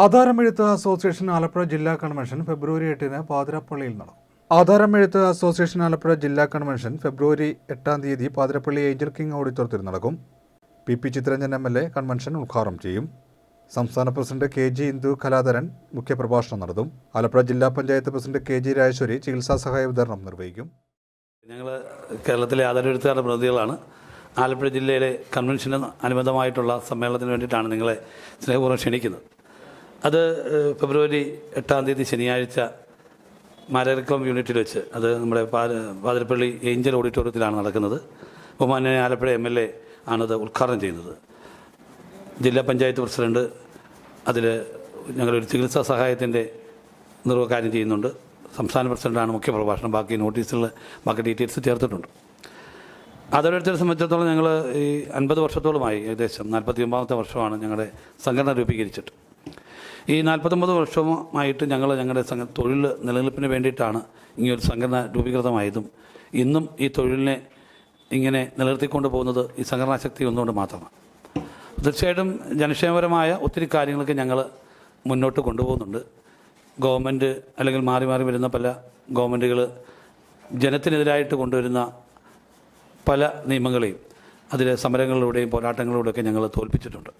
ആധാരമെഴുത്ത് association Alappuzha ജില്ലാ convention ഫെബ്രുവരി എട്ടിന് പാതിരപ്പള്ളിയിൽ നടക്കും. ആധാരമെഴുത്ത് അസോസിയേഷൻ ആലപ്പുഴ ജില്ലാ കൺവെൻഷൻ ഫെബ്രുവരി എട്ടാം തീയതി പാതിരപ്പള്ളി ഏഞ്ചൽ കിങ് ഓഡിറ്റോറിയത്തിൽ നടക്കും. P P Chithranjan M L A convention ഉദ്ഘാടനം ചെയ്യും. സംസ്ഥാന president K G Indu Kaladharan മുഖ്യപ്രഭാഷണം നടത്തും. ആലപ്പുഴ ജില്ലാ panchayat president K G Rajeshwari ചികിത്സാ സഹായ വിതരണം നിർവഹിക്കും. ഞങ്ങൾ കേരളത്തിലെ ആധാരമെഴുത്തുകാരുടെ പ്രതിനിധികളാണ്. ആലപ്പുഴ ജില്ലയിലെ കൺവെൻഷന് അനുബന്ധമായിട്ടുള്ള സമ്മേളനത്തിന് വേണ്ടിയിട്ടാണ് നിങ്ങളെ സ്നേഹപൂർവം ക്ഷണിക്കുന്നത്. അത് ഫെബ്രുവരി എട്ടാം തീയതി ശനിയാഴ്ച മാരകക്ലം യൂണിറ്റിൽ വെച്ച് അത് നമ്മുടെ പാതിരപ്പള്ളി ഏഞ്ചൽ ഓഡിറ്റോറിയത്തിലാണ് നടക്കുന്നത്. ബഹുമാന്യ ആലപ്പുഴ എം എൽ എ ആണത് ഉദ്ഘാടനം ചെയ്യുന്നത്. ജില്ലാ പഞ്ചായത്ത് പ്രസിഡന്റ് അതിൽ ഞങ്ങളൊരു ചികിത്സാ സഹായത്തിന്റെ നിർവകാര്യം ചെയ്യുന്നുണ്ട്. സംസ്ഥാന പ്രസിഡന്റാണ് മുഖ്യ പ്രഭാഷണം. ബാക്കി നോട്ടീസിൽ ബാക്കി ഡീറ്റെയിൽസ് ചേർത്തിട്ടുണ്ട്. അതോടൊപ്പം സംബന്ധിച്ചിടത്തോളം ഞങ്ങൾ ഈ അൻപത് വർഷത്തോളമായി ഏകദേശം നാൽപ്പത്തി ഒമ്പതാമത്തെ വർഷമാണ് ഞങ്ങളുടെ സംഘടന രൂപീകരിച്ചിട്ട്. ഈ നാൽപ്പത്തൊമ്പത് വർഷമായിട്ട് ഞങ്ങൾ ഞങ്ങളുടെ സംഘ തൊഴിൽ നിലനിൽപ്പിന് വേണ്ടിയിട്ടാണ് ഇങ്ങനൊരു സംഘടന രൂപീകൃതമായതും. ഇന്നും ഈ തൊഴിലിനെ ഇങ്ങനെ നിലനിർത്തിക്കൊണ്ട് പോകുന്നത് ഈ സംഘടനാ ശക്തി ഒന്നുകൊണ്ട് മാത്രമാണ്. തീർച്ചയായിട്ടും ജനക്ഷേമപരമായ ഒത്തിരി കാര്യങ്ങൾക്ക് ഞങ്ങൾ മുന്നോട്ട് കൊണ്ടുപോകുന്നുണ്ട്. ഗവൺമെന്റ് അല്ലെങ്കിൽ മാറി മാറി വരുന്ന പല ഗവൺമെന്റുകൾ ജനത്തിനെതിരായിട്ട് കൊണ്ടുവരുന്ന പല നിയമങ്ങളെയും അതിലെ സമരങ്ങളിലൂടെയും പോരാട്ടങ്ങളിലൂടെയൊക്കെ ഞങ്ങൾ തോൽപ്പിച്ചിട്ടുണ്ട്.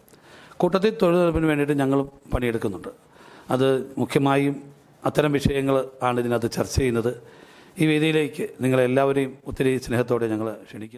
കൂട്ടത്തിൽ തൊഴിലുറപ്പിന് വേണ്ടിയിട്ട് ഞങ്ങൾ പണിയെടുക്കുന്നുണ്ട്. അത് മുഖ്യമായും അത്തരം വിഷയങ്ങൾ ആണ് ഇതിനകത്ത് ചർച്ച ചെയ്യുന്നത്. ഈ വേദിയിലേക്ക് നിങ്ങളെല്ലാവരെയും ഒത്തിരി സ്നേഹത്തോടെ ഞങ്ങൾ ക്ഷണിക്കുന്നു.